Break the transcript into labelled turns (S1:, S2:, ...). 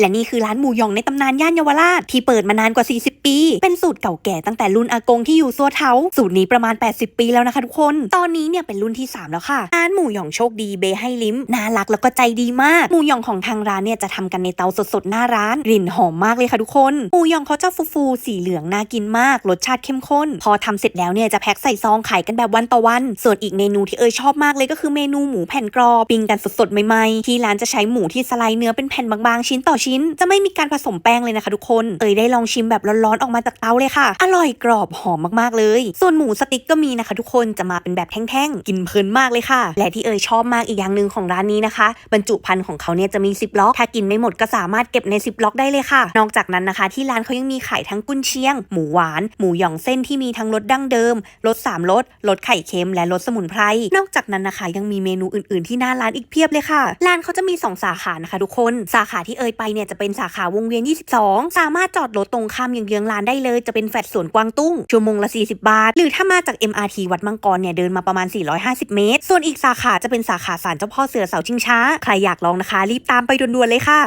S1: และนี่คือร้านหมูยองในตำนานย่านเยาวราชที่เปิดมานานกว่า 40 ปี เป็นสูตรเก่าแก่ตั้งแต่รุ่นอากงที่อยู่ซัวเทาสูตรนี้ประมาณ 80 ปีแล้วนะคะทุกคน ตอนนี้เนี่ยเป็นรุ่นที่ 3 แล้วค่ะร้านหมูยองโชคดีเบให้ลิ้มน่ารักแล้วก็ใจดีมากหมูยองของทางร้านเนี่ยจะทำกันในเตาสดๆหน้าร้านกลิ่นหอมมากเลยค่ะทุกคนหมูยองเขาจะฟูๆสีเหลืองน่ากินมาก รสชาติเข้มข้น พอทำเสร็จแล้วเนี่ยจะแพ็คใส่ซองขายกันแบบวันต่อวัน ส่วนอีกเมนูที่เอยชอบมากเลยก็คือเมนูหมูแผ่นกรอบปิ้งกันสดๆใหม่ๆที่ร้านจะใช้หมูที่สไลด์เนื้อเป็นแผ่นบางๆชิ้นต่อชิ้น จะไม่มีการผสมแป้งเลยนะคะทุกคน เอยได้ลองชิมแบบร้อนๆออกมาจากเตาเลยค่ะ อร่อยกรอบหอมมากๆเลย ส่วนหมูสติ๊กก็มีนะคะ ทุกคนจะมาเป็นแบบแท่งๆ กินเพลินมากเลยค่ะ และที่เอยชอบมากอีกอย่างหนึ่งของร้านนี้นะคะ บรรจุภัณฑ์ของเขาเนี่ยจะมีซิปล็อกถ้ากินไม่หมดก็สามารถเก็บในซิปล็อกได้เลยค่ะ นอกจากนั้นนะคะ ที่ร้านเขายังมีขายทั้งกุนเชียง หมูหวาน หมูหยองเส้นที่มีทั้งรสดั้งเดิมรสสามรสรสไข่เค็มและรสสมุนไพรนอกจากนั้นนะคะ ยังมีเมนูอื่น ๆที่หน้าร้านอีกเพียบเลยค่ะร้านเขาจะมี 2 สาขานะคะ ทุกคนสาขาที่เอ่ยไปเนี่ยจะเป็นสาขาวงเวียน 22 สามารถจอดรถตรงข้ามเยื้องๆร้านได้เลย จะเป็นแฟลตสวนกวางตุ้ง ชั่วโมงละ 40 บาท หรือถ้ามาจาก MRT วัดมังกรเนี่ยเดินมาประมาณ 450 เมตร ส่วนอีกสาขาจะเป็นสาขาศาลเจ้าพ่อเสือเสาชิงช้า ใครอยากลองนะคะ รีบตามไปด่วนๆเลยค่ะ